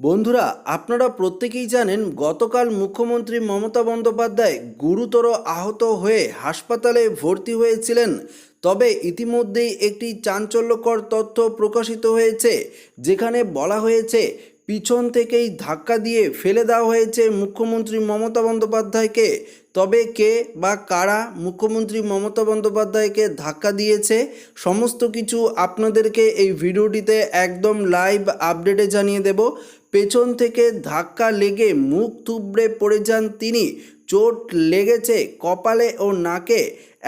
বন্ধুরা, আপনারা প্রত্যেকেই জানেন গতকাল মুখ্যমন্ত্রী মমতা বন্দ্যোপাধ্যায় গুরুতর আহত হয়ে হাসপাতালে ভর্তি হয়েছিলেন। তবে ইতিমধ্যেই একটি চাঞ্চল্যকর তথ্য প্রকাশিত হয়েছে, যেখানে বলা হয়েছে পিছন থেকেই ধাক্কা দিয়ে ফেলে দেওয়া হয়েছে মুখ্যমন্ত্রী মমতা বন্দ্যোপাধ্যায়কে। তবে কে বা কারা মুখ্যমন্ত্রী মমতা বন্দ্যোপাধ্যায়কে ধাক্কা দিয়েছে, সমস্ত কিছু আপনাদেরকে এই ভিডিওটিতে একদম লাইভ আপডেটে জানিয়ে দেব। পেছন থেকে ধাক্কা লেগে মুখ থুবড়ে পড়ে যান তিনি। চোট লেগেছে কপালে ও নাকে।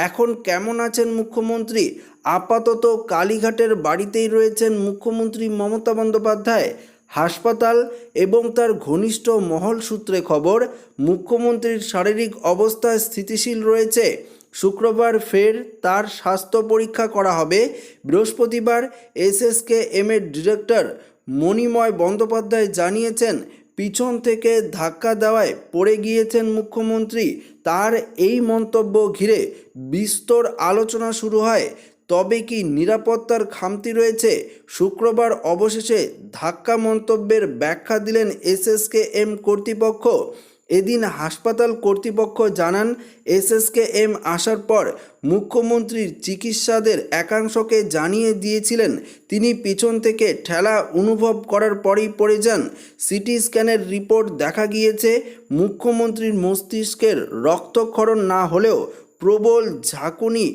এখন কেমন আছেন মুখ্যমন্ত্রী? আপাতত কালীঘাটের বাড়িতেই রয়েছেন মুখ্যমন্ত্রী মমতা বন্দ্যোপাধ্যায়। হাসপাতাল এবং তার ঘনিষ্ঠ মহল সূত্রে খবর, মুখ্যমন্ত্রীর শারীরিক অবস্থা স্থিতিশীল রয়েছে। শুক্রবার ফের তার স্বাস্থ্য পরীক্ষা করা হবে। বৃহস্পতিবার এসএসকে এম এর ডিরেক্টর মণিময় বন্দ্যোপাধ্যায় জানিয়েছেন, পিছন থেকে ধাক্কা দেওয়ায় পড়ে গিয়েছেন মুখ্যমন্ত্রী। তার এই মন্তব্য ঘিরে বিস্তর আলোচনা শুরু হয়। তবে কি নিরাপত্তার খামতি রয়েছে? শুক্রবার অবশেষে ধাক্কা মন্তব্যের ব্যাখ্যা দিলেন এসএসকে এম কর্তৃপক্ষ। এদিন হাসপাতাল কর্তৃপক্ষ জানান এসএসকে এম আসার পর মুখ্যমন্ত্রীর চিকিৎসাদের একাংশকে জানিয়ে দিয়েছিলেন। তিনি পিছন থেকে ঠেলা অনুভব করার পরেই পড়ে যান। সিটি স্ক্যানের রিপোর্ট দেখা গিয়েছে, মুখ্যমন্ত্রীর মস্তিষ্কের রক্তক্ষরণ না হলেও প্রবল ঝাঁকুনি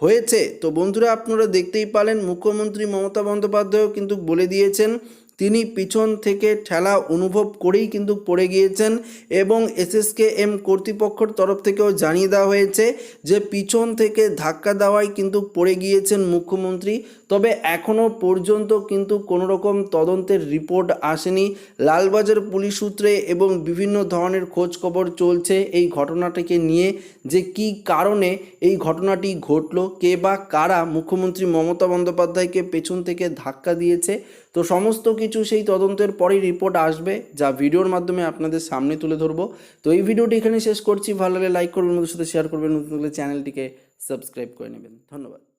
হয়েছে। তো বন্ধুরা আপনারা দেখতেই পালেন মুখ্যমন্ত্রী মমতা বন্দ্যোপাধ্যায়ও কিন্তু বলে দিয়েছেন তিনি পিছন থেকে ঠেলা অনুভব করেই কিন্তু পড়ে গিয়েছেন এবং এসএসকে এম কর্তৃপক্ষের তরফ থেকেও জানিয়ে দেওয়া হয়েছে যে পিছন থেকে ধাক্কা দেওয়ায় কিন্তু পড়ে গিয়েছেন মুখ্যমন্ত্রী। তবে এখনও পর্যন্ত কিন্তু কোনো রকম তদন্তের রিপোর্ট আসেনি। লালবাজার পুলিশ সূত্রে এবং বিভিন্ন ধরনের খোঁজ খবর চলছে এই ঘটনাটাকে নিয়ে যে কি কারণে এই ঘটনাটি ঘটলো, কে বা কারা মুখ্যমন্ত্রী মমতা বন্দ্যোপাধ্যায়কে পেছন থেকে ধাক্কা দিয়েছে। তো সমস্ত কিছু সেই তদন্তের পরেই রিপোর্ট আসবে, যা ভিডিওর মাধ্যমে আপনাদের সামনে তুলে ধরবো। তো এই ভিডিওটি এখানে শেষ করছি। ভালো লাগলে লাইক করবেন ওদের সাথে শেয়ার করবেন, নতুন চ্যানেলটিকে সাবস্ক্রাইব করে নেবেন। ধন্যবাদ।